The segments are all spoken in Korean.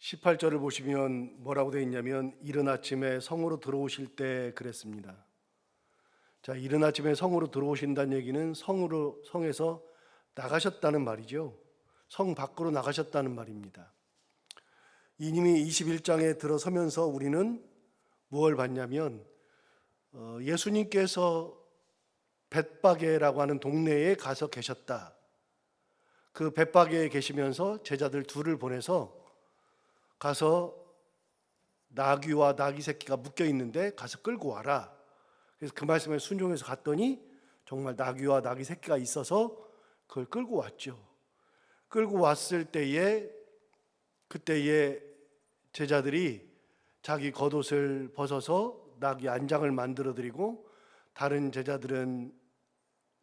18절을 보시면 뭐라고 되어 있냐면 이른 아침에 성으로 들어오실 때 그랬습니다. 자, 이른 아침에 성으로 들어오신다는 얘기는 성으로 성에서 나가셨다는 말이죠. 성 밖으로 나가셨다는 말입니다. 이님이 21장에 들어서면서 우리는 무엇을 봤냐면 어, 예수님께서 벳바게라고 하는 동네에 가서 계셨다. 그 벳바게에 계시면서 제자들 둘을 보내서 가서 나귀와 나귀 새끼가 묶여 있는데 가서 끌고 와라. 그래서 그 말씀에 순종해서 갔더니 정말 나귀와 나귀 새끼가 있어서 그걸 끌고 왔죠. 끌고 왔을 때에 그때에 제자들이 자기 겉옷을 벗어서 나귀 안장을 만들어 드리고 다른 제자들은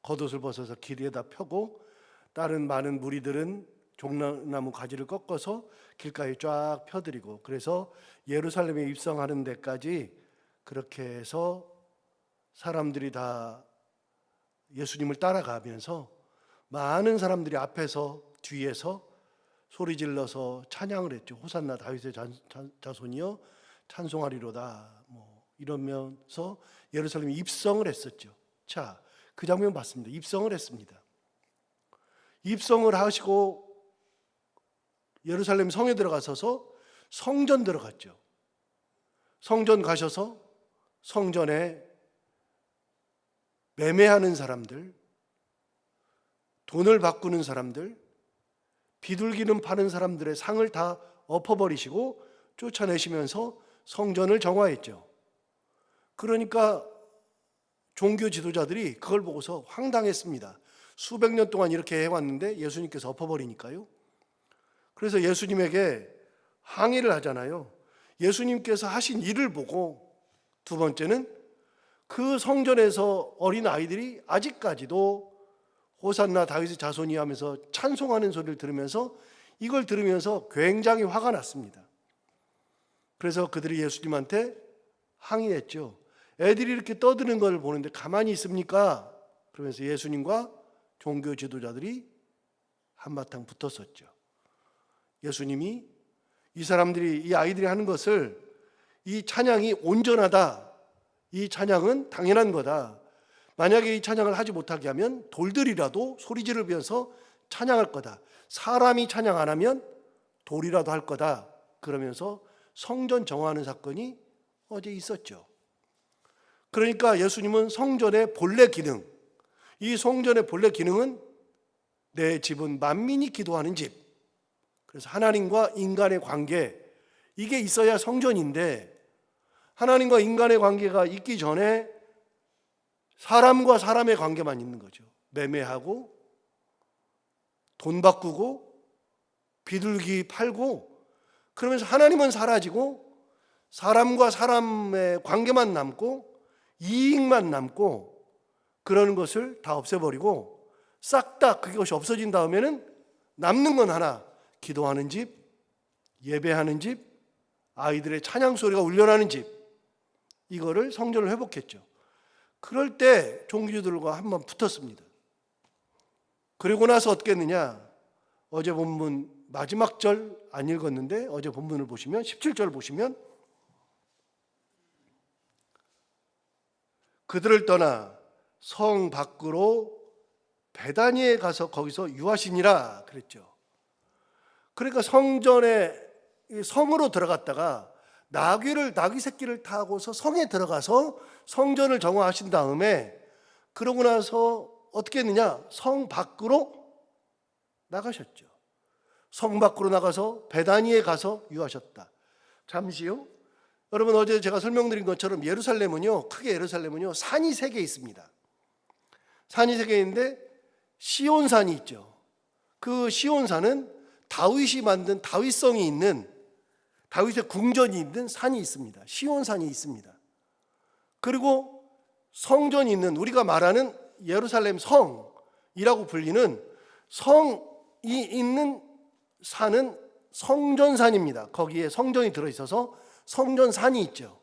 겉옷을 벗어서 길에다 펴고 다른 많은 무리들은 종나무 가지를 꺾어서 길가에 쫙 펴드리고 그래서 예루살렘에 입성하는 데까지 그렇게 해서 사람들이 다 예수님을 따라가면서 많은 사람들이 앞에서 뒤에서 소리 질러서 찬양을 했죠. 호산나 다윗의 자손이여 찬송하리로다. 뭐 이러면서 예루살렘에 입성을 했었죠. 자, 그 장면 봤습니다. 입성을 했습니다. 입성을 하시고 예루살렘 성에 들어가서서 성전 들어갔죠. 성전 가셔서 성전에 매매하는 사람들, 돈을 바꾸는 사람들, 비둘기는 파는 사람들의 상을 다 엎어버리시고 쫓아내시면서 성전을 정화했죠. 그러니까 종교 지도자들이 그걸 보고서 황당했습니다. 수백 년 동안 이렇게 해왔는데 예수님께서 엎어버리니까요. 그래서 예수님에게 항의를 하잖아요. 예수님께서 하신 일을 보고 두 번째는 그 성전에서 어린 아이들이 아직까지도 호산나 다윗의 자손이 하면서 찬송하는 소리를 들으면서 이걸 들으면서 굉장히 화가 났습니다. 그래서 그들이 예수님한테 항의했죠. 애들이 이렇게 떠드는 걸 보는데 가만히 있습니까? 그러면서 예수님과 종교 지도자들이 한바탕 붙었었죠. 예수님이 이 사람들이 이 아이들이 하는 것을 이 찬양이 온전하다. 이 찬양은 당연한 거다. 만약에 이 찬양을 하지 못하게 하면 돌들이라도 소리 지르면서 찬양할 거다. 사람이 찬양 안 하면 돌이라도 할 거다. 그러면서 성전 정화하는 사건이 어제 있었죠. 그러니까 예수님은 성전의 본래 기능, 이 성전의 본래 기능은 내 집은 만민이 기도하는 집. 그래서 하나님과 인간의 관계, 이게 있어야 성전인데, 하나님과 인간의 관계가 있기 전에 사람과 사람의 관계만 있는 거죠. 매매하고, 돈 바꾸고, 비둘기 팔고, 그러면서 하나님은 사라지고, 사람과 사람의 관계만 남고, 이익만 남고, 그러는 것을 다 없애버리고, 싹 다 그것이 없어진 다음에는 남는 건 하나, 기도하는 집, 예배하는 집, 아이들의 찬양 소리가 울려나는 집, 이거를 성전을 회복했죠. 그럴 때 종교들과 한번 붙었습니다. 그리고 나서 어떻게 했느냐? 어제 본문 마지막 절 안 읽었는데 어제 본문을 보시면 17절 보시면 그들을 떠나 성 밖으로 베다니에 가서 거기서 유하시니라 그랬죠. 그러니까 성전에 이 성으로 들어갔다가 나귀를 나귀 새끼를 타고서 성에 들어가서 성전을 정화하신 다음에 그러고 나서 어떻게 했느냐? 성 밖으로 나가셨죠. 성 밖으로 나가서 베다니에 가서 유하셨다. 잠시요. 여러분 어제 제가 설명드린 것처럼 예루살렘은요, 크게 예루살렘은요, 산이 세 개 있습니다. 산이 세개 있는데 시온산이 있죠. 그 시온산은 다윗이 만든 다윗성이 있는 다윗의 궁전이 있는 산이 있습니다. 시온산이 있습니다. 그리고 성전이 있는 우리가 말하는 예루살렘 성이라고 불리는 성이 있는 산은 성전산입니다. 거기에 성전이 들어 있어서 성전산이 있죠.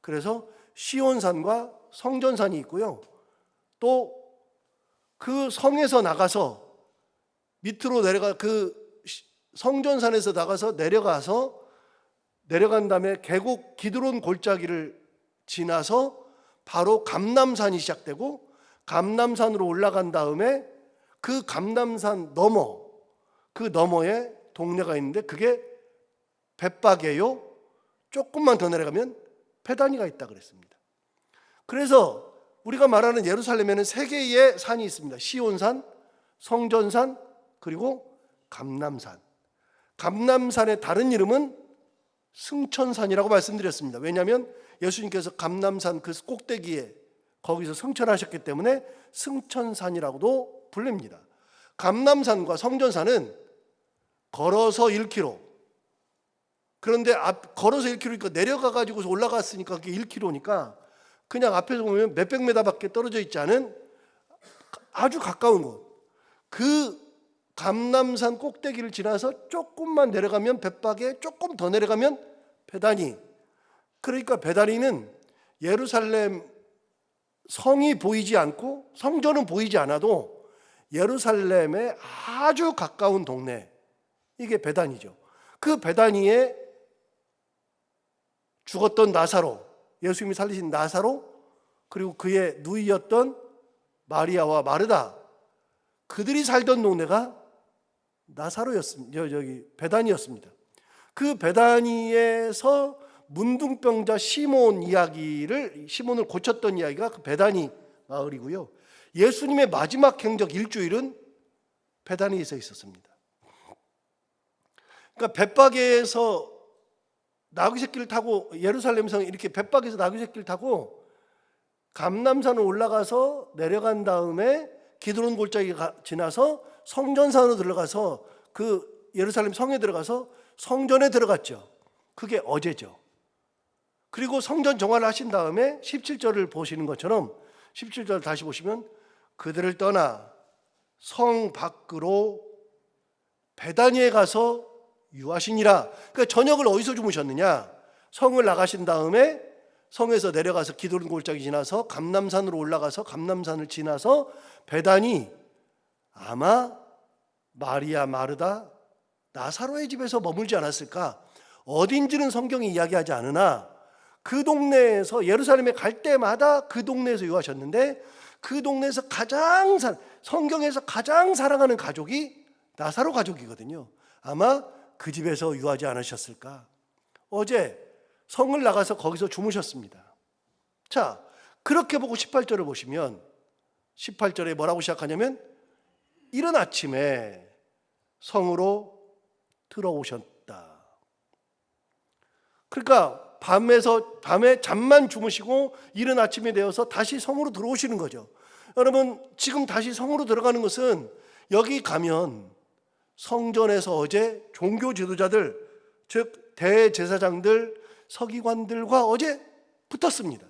그래서 시온산과 성전산이 있고요. 또 그 성에서 나가서 밑으로 내려가 그 성전산에서 나가서 내려가서 내려간 다음에 계곡 기드론 골짜기를 지나서 바로 감남산이 시작되고 감남산으로 올라간 다음에 그 감남산 너머 그 너머에 동네가 있는데 그게 벳박이에요. 조금만 더 내려가면 페다니가 있다 그랬습니다. 그래서 우리가 말하는 예루살렘에는 세 개의 산이 있습니다. 시온산, 성전산, 그리고 감남산. 감남산의 다른 이름은 승천산이라고 말씀드렸습니다. 왜냐하면 예수님께서 감남산 그 꼭대기에 거기서 승천하셨기 때문에 승천산이라고도 불립니다. 감남산과 성전산은 걸어서 1km. 그런데 앞, 걸어서 1km니까 내려가 가지고서 올라갔으니까 그게 1km니까 그냥 앞에서 보면 몇백 메다밖에 떨어져 있지 않은 아주 가까운 곳. 그 감남산 꼭대기를 지나서 조금만 내려가면 벳박에 조금 더 내려가면 베다니. 그러니까 베다니는 예루살렘 성이 보이지 않고 성전은 보이지 않아도 예루살렘에 아주 가까운 동네. 이게 베다니죠. 그 베다니에 죽었던 나사로, 예수님이 살리신 나사로, 그리고 그의 누이였던 마리아와 마르다, 그들이 살던 동네가 나사로였습니다. 저기 베다니였습니다. 그 베다니에서 문둥병자 시몬 이야기를 시몬을 고쳤던 이야기가 그 베다니 마을이고요. 예수님의 마지막 행적 일주일은 베다니에서 있었습니다. 그러니까 벳박에서 나귀 새끼를 타고 예루살렘성 이렇게 벳박에서 나귀 새끼를 타고 감남산을 올라가서 내려간 다음에 기드론 골짜기 지나서 성전산으로 들어가서 그 예루살렘 성에 들어가서 성전에 들어갔죠. 그게 어제죠. 그리고 성전 정화를 하신 다음에 17절을 보시는 것처럼 17절 다시 보시면 그들을 떠나 성 밖으로 베다니에 가서 유하시니라. 그러니까 저녁을 어디서 주무셨느냐? 성을 나가신 다음에 성에서 내려가서 기도른 골짜기 지나서 감남산으로 올라가서 감남산을 지나서 베다니 아마 마리아 마르다 나사로의 집에서 머물지 않았을까? 어딘지는 성경이 이야기하지 않으나 그 동네에서 예루살렘에 갈 때마다 그 동네에서 유하셨는데 그 동네에서 가장 사, 성경에서 가장 사랑하는 가족이 나사로 가족이거든요. 아마 그 집에서 유하지 않으셨을까? 어제 성을 나가서 거기서 주무셨습니다. 자, 그렇게 보고 18절을 보시면 18절에 뭐라고 시작하냐면 이른 아침에 성으로 들어오셨다. 그러니까 밤에서 밤에 잠만 주무시고 이른 아침이 되어서 다시 성으로 들어오시는 거죠. 여러분 지금 다시 성으로 들어가는 것은 여기 가면 성전에서 어제 종교 지도자들 즉 대제사장들 서기관들과 어제 붙었습니다.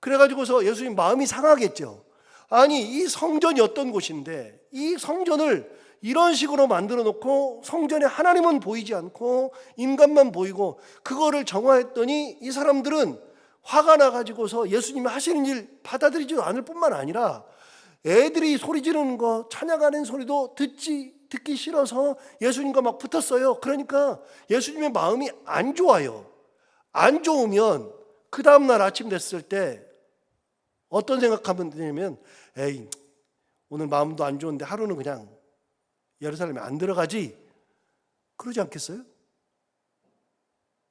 그래가지고서 예수님 마음이 상하겠죠. 아니 이 성전이 어떤 곳인데 이 성전을 이런 식으로 만들어 놓고 성전에 하나님은 보이지 않고 인간만 보이고 그거를 정화했더니 이 사람들은 화가 나 가지고서 예수님이 하시는 일 받아들이지 않을 뿐만 아니라 애들이 소리 지르는 거 찬양하는 소리도 듣지 듣기 싫어서 예수님과 막 붙었어요. 그러니까 예수님의 마음이 안 좋아요. 안 좋으면 그 다음 날 아침 됐을 때 어떤 생각하면 되냐면 에이 오늘 마음도 안 좋은데 하루는 그냥 예루살렘에 안 들어가지 그러지 않겠어요?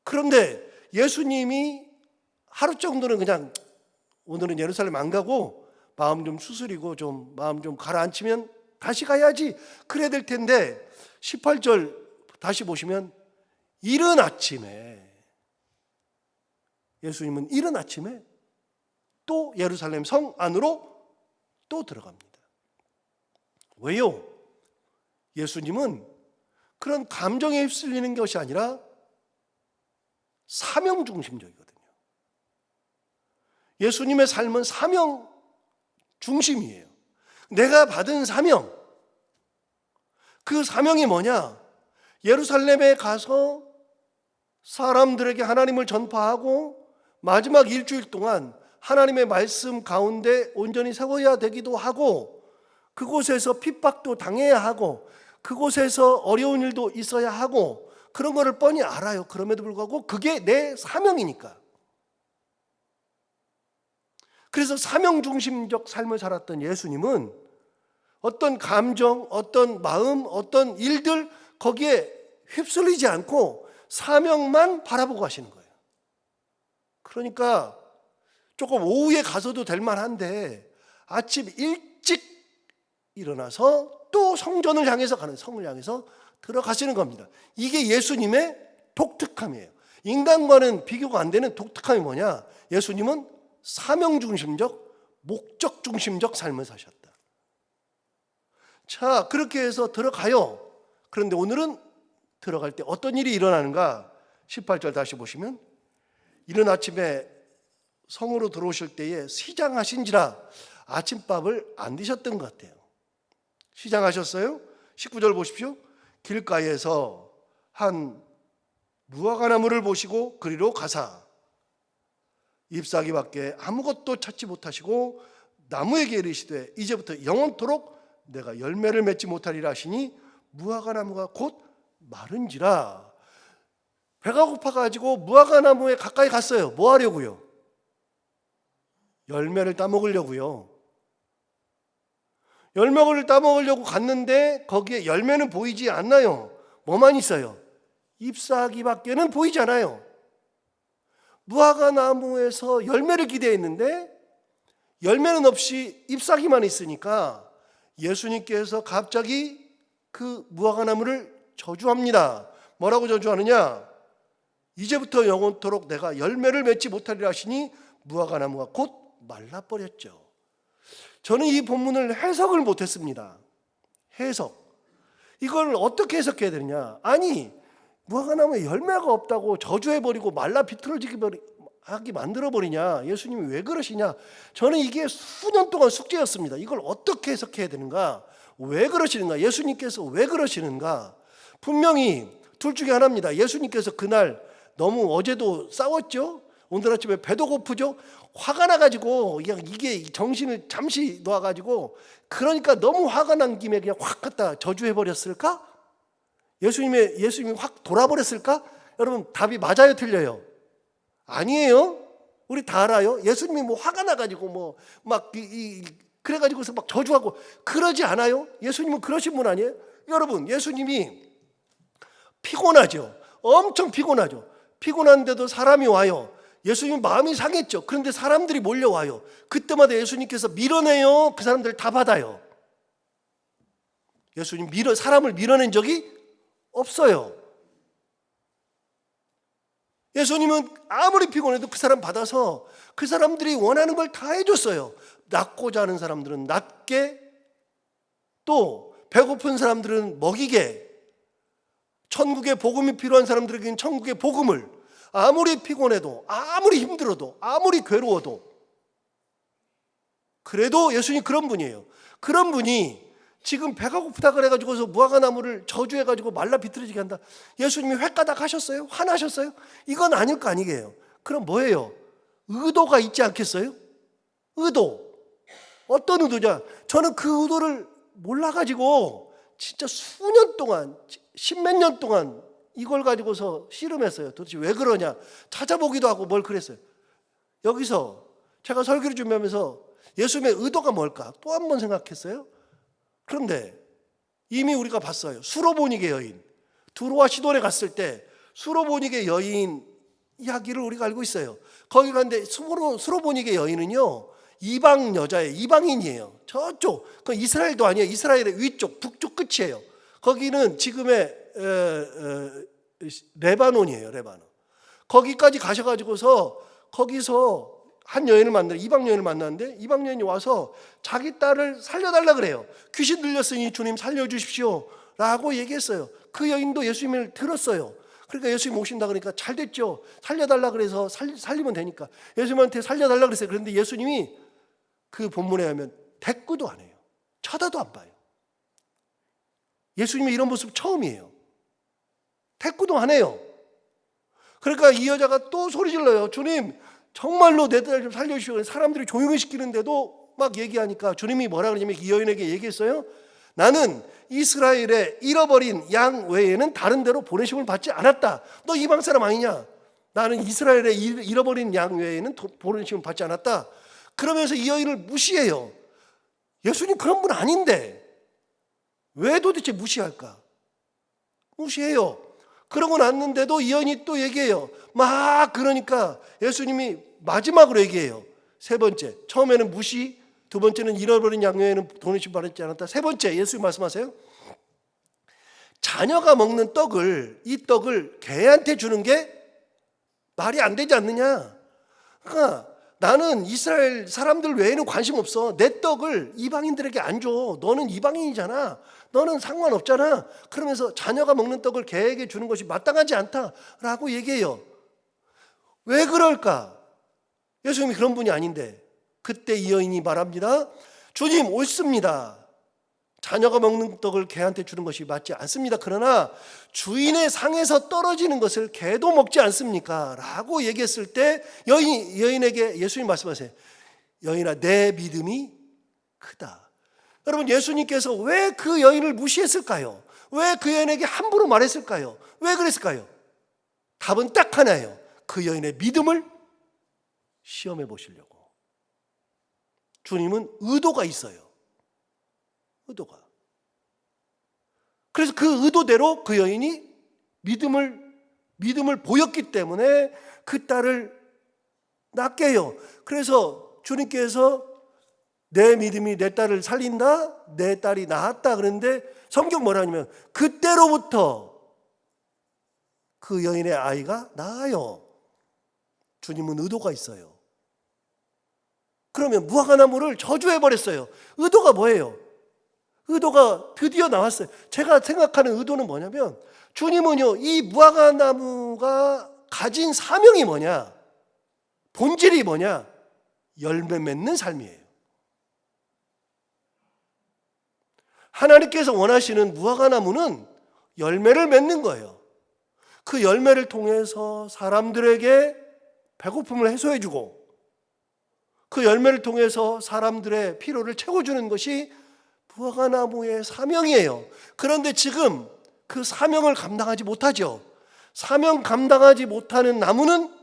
그런데 예수님이 하루 정도는 그냥 오늘은 예루살렘 안 가고 마음 좀 수술이고 좀 마음 좀 가라앉히면 다시 가야지 그래야 될 텐데 18절 다시 보시면 이른 아침에 예수님은 이른 아침에 또 예루살렘 성 안으로 또 들어갑니다. 왜요? 예수님은 그런 감정에 휩쓸리는 것이 아니라 사명 중심적이거든요. 예수님의 삶은 사명 중심이에요. 내가 받은 사명. 그 사명이 뭐냐? 예루살렘에 가서 사람들에게 하나님을 전파하고 마지막 일주일 동안 하나님의 말씀 가운데 온전히 세워야 되기도 하고 그곳에서 핍박도 당해야 하고 그곳에서 어려운 일도 있어야 하고 그런 거를 뻔히 알아요. 그럼에도 불구하고 그게 내 사명이니까. 그래서 사명 중심적 삶을 살았던 예수님은 어떤 감정, 어떤 마음, 어떤 일들 거기에 휩쓸리지 않고 사명만 바라보고 하시는 거예요. 그러니까 조금 오후에 가서도 될 만한데 아침 일찍 일어나서 또 성전을 향해서 가는 성을 향해서 들어가시는 겁니다. 이게 예수님의 독특함이에요. 인간과는 비교가 안 되는 독특함이 뭐냐? 예수님은 사명 중심적, 목적 중심적 삶을 사셨다. 자, 그렇게 해서 들어가요. 그런데 오늘은 들어갈 때 어떤 일이 일어나는가? 18절 다시 보시면 이른 아침에 성으로 들어오실 때에 시장하신지라 아침밥을 안 드셨던 것 같아요. 시장하셨어요? 19절 보십시오. 길가에서 한 무화과나무를 보시고 그리로 가사 잎사귀 밖에 아무것도 찾지 못하시고 나무에게 이르시되 이제부터 영원토록 내가 열매를 맺지 못하리라 하시니 무화과나무가 곧 마른지라 배가 고파가지고 무화과나무에 가까이 갔어요. 뭐 하려고요? 열매를 따먹으려고요. 열매를 따먹으려고 갔는데 거기에 열매는 보이지 않나요? 뭐만 있어요? 잎사귀밖에는 보이지 않아요. 무화과 나무에서 열매를 기대했는데 열매는 없이 잎사귀만 있으니까 예수님께서 갑자기 그 무화과 나무를 저주합니다. 뭐라고 저주하느냐? 이제부터 영원토록 내가 열매를 맺지 못하리라 하시니 무화과 나무가 곧 말라버렸죠. 저는 이 본문을 해석을 못했습니다. 해석. 이걸 어떻게 해석해야 되느냐? 아니, 무화과나무에 열매가 없다고 저주해버리고 말라 비틀어지게 만들어버리냐? 예수님이 왜 그러시냐? 저는 이게 수년 동안 숙제였습니다. 이걸 어떻게 해석해야 되는가? 왜 그러시는가? 예수님께서 왜 그러시는가? 분명히 둘 중에 하나입니다. 예수님께서 그날 너무 어제도 싸웠죠? 오늘 아침에 배도 고프죠? 화가 나가지고 그냥 이게 정신을 잠시 놓아가지고 그러니까 너무 화가 난 김에 그냥 확 갖다 저주해 버렸을까? 예수님의 예수님이 확 돌아버렸을까? 여러분 답이 맞아요, 틀려요? 아니에요. 우리 다 알아요. 예수님이 뭐 화가 나가지고 뭐 막 이 그래가지고서 막 저주하고 그러지 않아요. 예수님은 그러신 분 아니에요? 여러분, 예수님이 피곤하죠. 엄청 피곤하죠. 피곤한데도 사람이 와요. 예수님 마음이 상했죠. 그런데 사람들이 몰려와요. 그때마다 예수님께서 밀어내요. 그 사람들 다 받아요. 예수님 밀어 사람을 밀어낸 적이 없어요. 예수님은 아무리 피곤해도 그 사람 받아서 그 사람들이 원하는 걸 다 해줬어요. 낫고자 하는 사람들은 낫게 또 배고픈 사람들은 먹이게 천국의 복음이 필요한 사람들에게는 천국의 복음을 아무리 피곤해도 아무리 힘들어도 아무리 괴로워도 그래도 예수님 그런 분이에요. 그런 분이 지금 배가 고프다 그래가지고서 무화과 나무를 저주해가지고 말라 비틀어지게 한다. 예수님이 횟가닥 하셨어요? 화나셨어요? 이건 아닐 거 아니게요. 그럼 뭐예요? 의도가 있지 않겠어요? 의도. 어떤 의도냐? 저는 그 의도를 몰라가지고 진짜 수년 동안, 십몇 년 동안 이걸 가지고서 씨름했어요. 도대체 왜 그러냐? 찾아보기도 하고 뭘 그랬어요. 여기서 제가 설교를 준비하면서 예수님의 의도가 뭘까? 또 한 번 생각했어요. 그런데 이미 우리가 봤어요. 수로보니게 여인. 두로와 시돈에 갔을 때 수로보니게 여인 이야기를 우리가 알고 있어요. 거기 갔는데 수로, 수로보니게 여인은요. 이방 여자예요. 이방인이에요. 저쪽. 그 이스라엘도 아니에요. 이스라엘의 위쪽, 북쪽 끝이에요. 거기는 지금의 레바논이에요. 레바논. 거기까지 가셔가지고서 거기서 한 여인을 만나 이방 여인을 만났는데 이방 여인이 와서 자기 딸을 살려달라 그래요. 귀신 들렸으니 주님 살려주십시오라고 얘기했어요. 그 여인도 예수님을 들었어요. 그러니까 예수님 오신다 그러니까 잘 됐죠. 살려달라 그래서 살, 살리면 되니까 예수님한테 살려달라 그랬어요. 그런데 예수님이 그 본문에 하면 대꾸도 안 해요. 쳐다도 안 봐요. 예수님이 이런 모습 처음이에요. 대꾸도 안 해요. 그러니까 이 여자가 또 소리 질러요. 주님, 정말로 내 딸 좀 살려주시오. 사람들이 조용히 시키는데도 막 얘기하니까 주님이 뭐라 그러냐면 이 여인에게 얘기했어요. 나는 이스라엘의 잃어버린 양 외에는 다른 데로 보내심을 받지 않았다. 너 이방 사람 아니냐? 나는 이스라엘의 잃- 잃어버린 양 외에는 도- 보내심을 받지 않았다. 그러면서 이 여인을 무시해요. 예수님 그런 분 아닌데 왜 도대체 무시할까? 무시해요. 그러고 났는데도 이 여인이 또 얘기해요. 막 그러니까 예수님이 마지막으로 얘기해요. 세 번째. 처음에는 무시, 두 번째는 잃어버린 양녀에는 돈을 받지 않았다. 세 번째 예수님 말씀하세요. 자녀가 먹는 떡을 이 떡을 개한테 주는 게 말이 안 되지 않느냐? 그러니까 나는 이스라엘 사람들 외에는 관심 없어. 내 떡을 이방인들에게 안 줘. 너는 이방인이잖아. 너는 상관없잖아. 그러면서 자녀가 먹는 떡을 개에게 주는 것이 마땅하지 않다라고 얘기해요. 왜 그럴까? 예수님이 그런 분이 아닌데 그때 이 여인이 말합니다. 주님 옳습니다. 자녀가 먹는 떡을 개한테 주는 것이 맞지 않습니다. 그러나 주인의 상에서 떨어지는 것을 개도 먹지 않습니까? 라고 얘기했을 때 여인, 여인에게 예수님 말씀하세요. 여인아, 내 믿음이 크다. 여러분, 예수님께서 왜 그 여인을 무시했을까요? 왜 그 여인에게 함부로 말했을까요? 왜 그랬을까요? 답은 딱 하나예요. 그 여인의 믿음을 시험해 보시려고. 주님은 의도가 있어요. 의도가. 그래서 그 의도대로 그 여인이 믿음을 믿음을 보였기 때문에 그 딸을 낳게 해요. 그래서 주님께서 내 믿음이 내 딸을 살린다, 내 딸이 낳았다 그런데 성경 뭐라냐면 그때로부터 그 여인의 아이가 나아요. 주님은 의도가 있어요. 그러면 무화과나무를 저주해 버렸어요. 의도가 뭐예요? 의도가 드디어 나왔어요. 제가 생각하는 의도는 뭐냐면 주님은요, 이 무화과 나무가 가진 사명이 뭐냐? 본질이 뭐냐? 열매 맺는 삶이에요. 하나님께서 원하시는 무화과 나무는 열매를 맺는 거예요. 그 열매를 통해서 사람들에게 배고픔을 해소해 주고 그 열매를 통해서 사람들의 피로를 채워주는 것이 무화과나무의 사명이에요. 그런데 지금 그 사명을 감당하지 못하죠. 사명 감당하지 못하는 나무는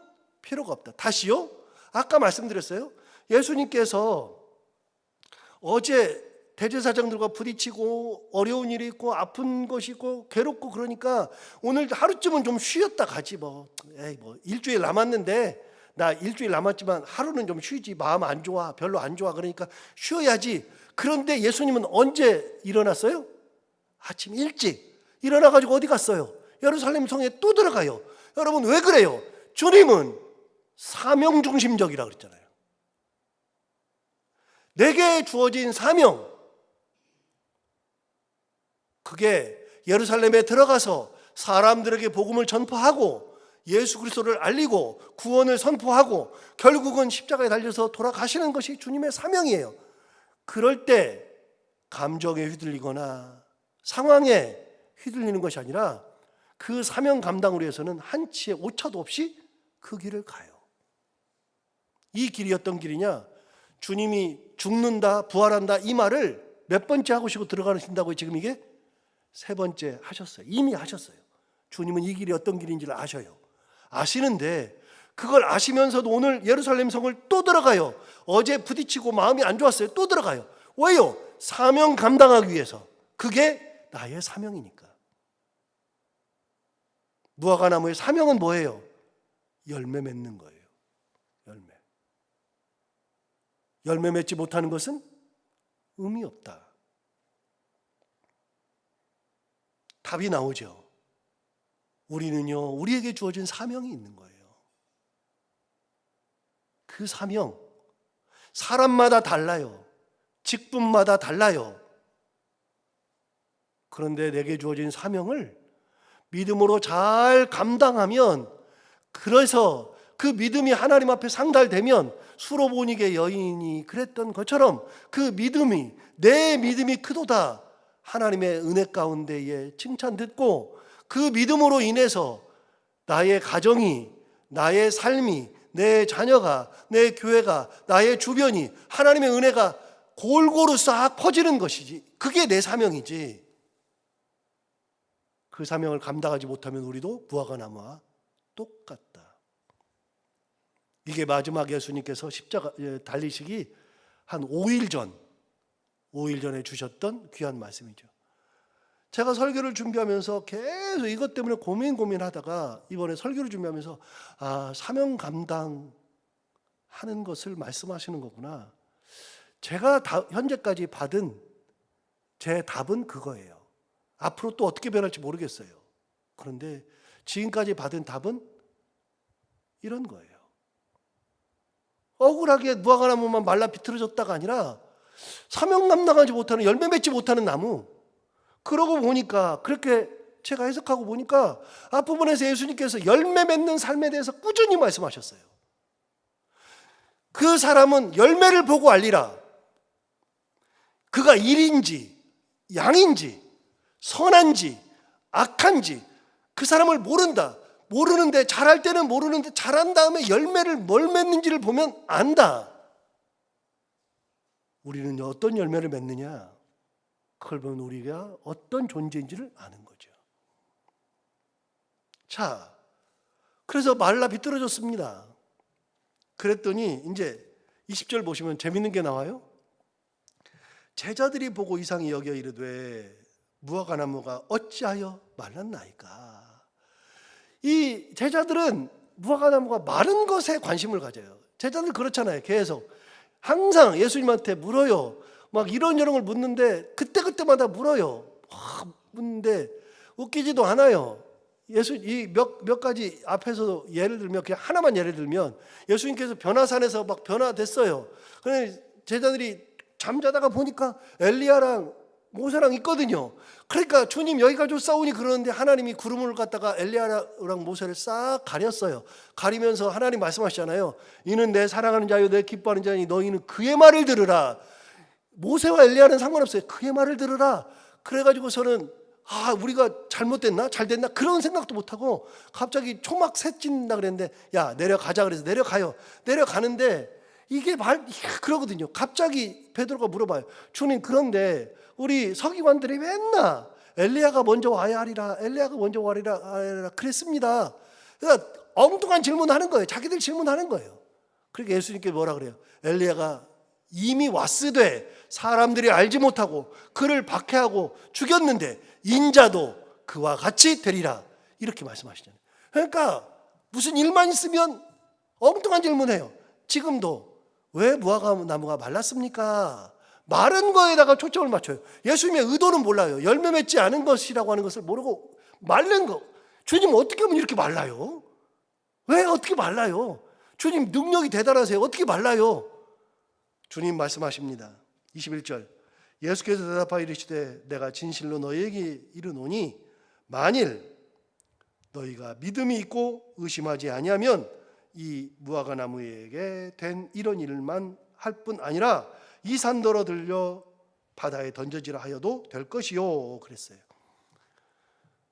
필요가 없다. 다시요. 아까 말씀드렸어요. 예수님께서 어제 대제사장들과 부딪히고 어려운 일이 있고 아픈 것이 있고 괴롭고 그러니까 오늘 하루쯤은 좀 쉬었다 가지 뭐. 에이 뭐 일주일 남았는데 나 일주일 남았지만 하루는 좀 쉬지 마음 안 좋아 별로 안 좋아 그러니까 쉬어야지. 그런데 예수님은 언제 일어났어요? 아침 일찍 일어나 가지고 어디 갔어요? 예루살렘 성에 또 들어가요. 여러분 왜 그래요? 주님은 사명 중심적이라 그랬잖아요. 내게 주어진 사명 그게 예루살렘에 들어가서 사람들에게 복음을 전파하고 예수 그리스도를 알리고 구원을 선포하고 결국은 십자가에 달려서 돌아가시는 것이 주님의 사명이에요. 그럴 때 감정에 휘둘리거나 상황에 휘둘리는 것이 아니라 그 사명 감당을 위해서는 한치의 오차도 없이 그 길을 가요. 이 길이 어떤 길이냐? 주님이 죽는다, 부활한다 이 말을 몇 번째 하고 싶고 들어가신다고 지금 이게 세 번째 하셨어요. 이미 하셨어요. 주님은 이 길이 어떤 길인지를 아셔요. 아시는데 그걸 아시면서도 오늘 예루살렘 성을 또 들어가요. 어제 부딪히고 마음이 안 좋았어요. 또 들어가요. 왜요? 사명 감당하기 위해서. 그게 나의 사명이니까. 무화과 나무의 사명은 뭐예요? 열매 맺는 거예요. 열매. 열매 맺지 못하는 것은 의미 없다. 답이 나오죠. 우리는요, 우리에게 주어진 사명이 있는 거예요. 그 사명, 사람마다 달라요. 직분마다 달라요. 그런데 내게 주어진 사명을 믿음으로 잘 감당하면 그래서 그 믿음이 하나님 앞에 상달되면 수로보니게 여인이 그랬던 것처럼 그 믿음이 내 믿음이 크도다 하나님의 은혜 가운데에 칭찬 듣고 그 믿음으로 인해서 나의 가정이 나의 삶이 내 자녀가 내 교회가 나의 주변이 하나님의 은혜가 골고루 싹 퍼지는 것이지 그게 내 사명이지. 그 사명을 감당하지 못하면 우리도 무화과 나무와 똑같다. 이게 마지막 예수님께서 십자가 예, 달리시기 한 5일 전, 5일 전에 주셨던 귀한 말씀이죠. 제가 설교를 준비하면서 계속 이것 때문에 고민 고민하다가 이번에 설교를 준비하면서 아 사명 감당 하는 것을 말씀하시는 거구나. 제가 다, 현재까지 받은 제 답은 그거예요. 앞으로 또 어떻게 변할지 모르겠어요. 그런데 지금까지 받은 답은 이런 거예요. 억울하게 무화과 나무만 말라 비틀어졌다가 아니라 사명 감당하지 못하는 열매 맺지 못하는 나무. 그러고 보니까 그렇게 제가 해석하고 보니까 앞부분에서 예수님께서 열매 맺는 삶에 대해서 꾸준히 말씀하셨어요. 그 사람은 열매를 보고 알리라. 그가 일인지 양인지 선한지 악한지 그 사람을 모른다. 모르는데 잘할 때는 모르는데 잘한 다음에 열매를 뭘 맺는지를 보면 안다. 우리는 어떤 열매를 맺느냐? 그걸 보면 우리가 어떤 존재인지를 아는 거죠. 자, 그래서 말라 비뚤어졌습니다. 그랬더니 이제 20절 보시면 재밌는 게 나와요. 제자들이 보고 이상히 여겨 이르되 무화과 나무가 어찌하여 말랐나이까. 이 제자들은 무화과 나무가 마른 것에 관심을 가져요. 제자들 그렇잖아요. 계속 항상 예수님한테 물어요. 막 이런저런 걸 묻는데 그때 그때마다 물어요. 막 묻는데 웃기지도 않아요. 예수 이몇 몇 가지 앞에서 예를 들면 그냥 하나만 예를 들면 예수님께서 변화산에서 막 변화됐어요. 그래 제자들이 잠자다가 보니까 엘리야랑 모세랑 있거든요. 그러니까 주님 여기가 좀 싸우니 그러는데 하나님이 구름을 갖다가 엘리야랑 모세를 싹 가렸어요. 가리면서 하나님 말씀하시잖아요. 이는 내 사랑하는 자요 내 기뻐하는 자니 너희는 그의 말을 들으라. 모세와 엘리야는 상관없어요. 그의 말을 들으라. 그래가지고서는 아 우리가 잘못됐나 잘됐나 그런 생각도 못하고 갑자기 초막 새찐다 그랬는데 야 내려가자 그래서 내려가요. 내려가는데 이게 말 그러거든요. 갑자기 베드로가 물어봐요. 주님 그런데 우리 서기관들이 맨날 엘리야가 먼저 와야 하리라. 엘리야가 먼저 와리라 하리라 그랬습니다. 그러니까 엉뚱한 질문하는 거예요. 자기들 질문하는 거예요. 그러니까 예수님께 뭐라 그래요? 엘리야가 이미 왔으되 사람들이 알지 못하고 그를 박해하고 죽였는데 인자도 그와 같이 되리라. 이렇게 말씀하시잖아요. 그러니까 무슨 일만 있으면 엉뚱한 질문해요. 지금도 왜 무화과 나무가 말랐습니까? 마른 거에다가 초점을 맞춰요. 예수님의 의도는 몰라요. 열매 맺지 않은 것이라고 하는 것을 모르고 말른 거. 주님 어떻게 하면 이렇게 말라요? 왜 어떻게 말라요? 주님 능력이 대단하세요. 어떻게 말라요? 주님 말씀하십니다. 21절. 예수께서 대답하여 이르시되 내가 진실로 너희에게 이르노니 만일 너희가 믿음이 있고 의심하지 아니하면 이 무화과 나무에게 된 이런 일만 할 뿐 아니라 이 산더러 들려 바다에 던져지라 하여도 될 것이요 그랬어요.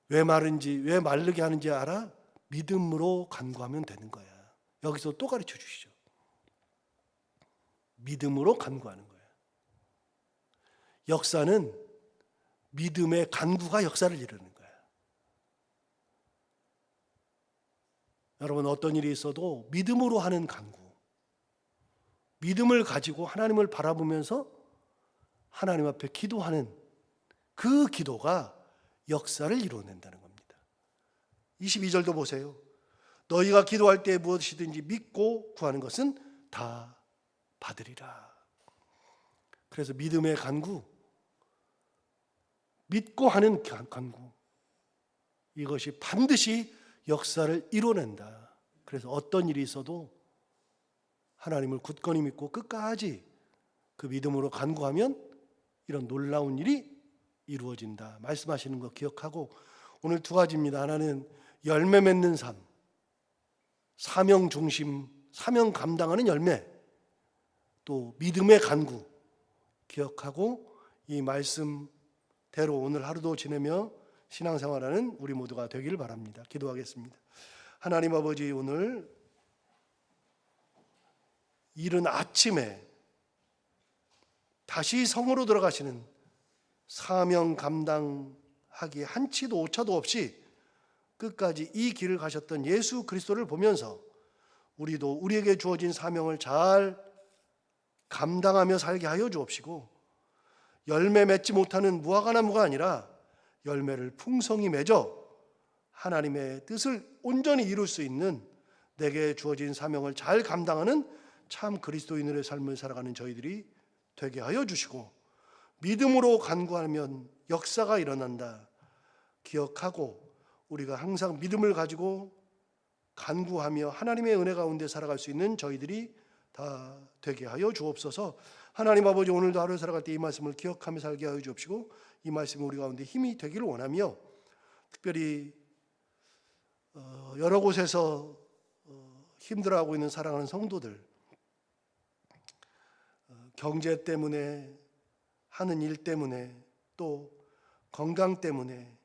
왜 마른지 왜 마르게 하는지 알아? 믿음으로 간구하면 되는 거야. 여기서 또 가르쳐 주시죠. 믿음으로 간구하는 거야. 역사는 믿음의 간구가 역사를 이루는 거야. 여러분 어떤 일이 있어도 믿음으로 하는 간구. 믿음을 가지고 하나님을 바라보면서 하나님 앞에 기도하는 그 기도가 역사를 이루어낸다는 겁니다. 22절도 보세요. 너희가 기도할 때 무엇이든지 믿고 구하는 것은 다 받으리라. 그래서 믿음의 간구, 믿고 하는 간구, 이것이 반드시 역사를 이뤄낸다. 그래서 어떤 일이 있어도 하나님을 굳건히 믿고 끝까지 그 믿음으로 간구하면 이런 놀라운 일이 이루어진다. 말씀하시는 거 기억하고 오늘 두 가지입니다. 하나는 열매 맺는 삶, 사명 중심, 사명 감당하는 열매, 또 믿음의 간구 기억하고 이 말씀대로 오늘 하루도 지내며 신앙생활하는 우리 모두가 되기를 바랍니다. 기도하겠습니다. 하나님 아버지 오늘 이른 아침에 다시 성으로 들어가시는 사명 감당하기 한치도 오차도 없이 끝까지 이 길을 가셨던 예수 그리스도를 보면서 우리도 우리에게 주어진 사명을 잘 감당하며 살게 하여 주옵시고 열매 맺지 못하는 무화과나무가 아니라 열매를 풍성히 맺어 하나님의 뜻을 온전히 이룰 수 있는 내게 주어진 사명을 잘 감당하는 참 그리스도인들의 삶을 살아가는 저희들이 되게 하여 주시고 믿음으로 간구하면 역사가 일어난다. 기억하고 우리가 항상 믿음을 가지고 간구하며 하나님의 은혜 가운데 살아갈 수 있는 저희들이 다 되게 하여 주옵소서. 하나님 아버지 오늘도 하루 살아갈 때 이 말씀을 기억하며 살게 하여 주옵시고 이 말씀이 우리 가운데 힘이 되기를 원하며 특별히 어, 여러 곳에서 어, 힘들어하고 있는 사랑하는 성도들 어, 경제 때문에 하는 일 때문에 또 건강 때문에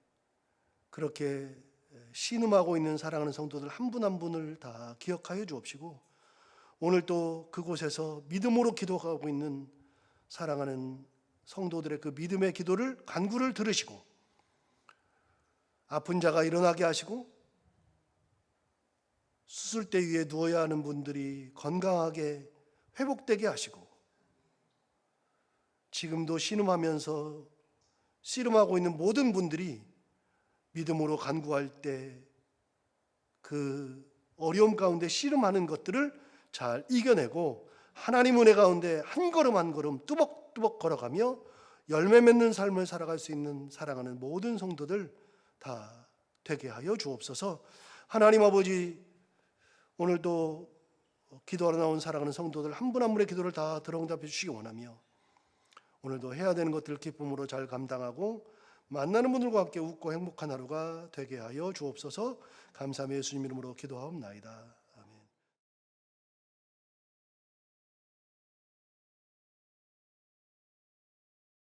그렇게 신음하고 있는 사랑하는 성도들 한 분한 분을 다 기억하여 주옵시고 오늘 또 그곳에서 믿음으로 기도하고 있는 사랑하는 성도들의 그 믿음의 기도를 간구를 들으시고 아픈 자가 일어나게 하시고 수술대 위에 누워야 하는 분들이 건강하게 회복되게 하시고 지금도 신음하면서 씨름하고 있는 모든 분들이 믿음으로 간구할 때 그 어려움 가운데 씨름하는 것들을 잘 이겨내고 하나님 은혜 가운데 한 걸음 한 걸음 뚜벅뚜벅 걸어가며 열매 맺는 삶을 살아갈 수 있는 사랑하는 모든 성도들 다 되게 하여 주옵소서. 하나님 아버지 오늘도 기도하러 나온 사랑하는 성도들 한 분 한 분의 기도를 다 들어응답해 주시기 원하며 오늘도 해야 되는 것들을 기쁨으로 잘 감당하고 만나는 분들과 함께 웃고 행복한 하루가 되게 하여 주옵소서 감사함의 예수님 이름으로 기도하옵나이다.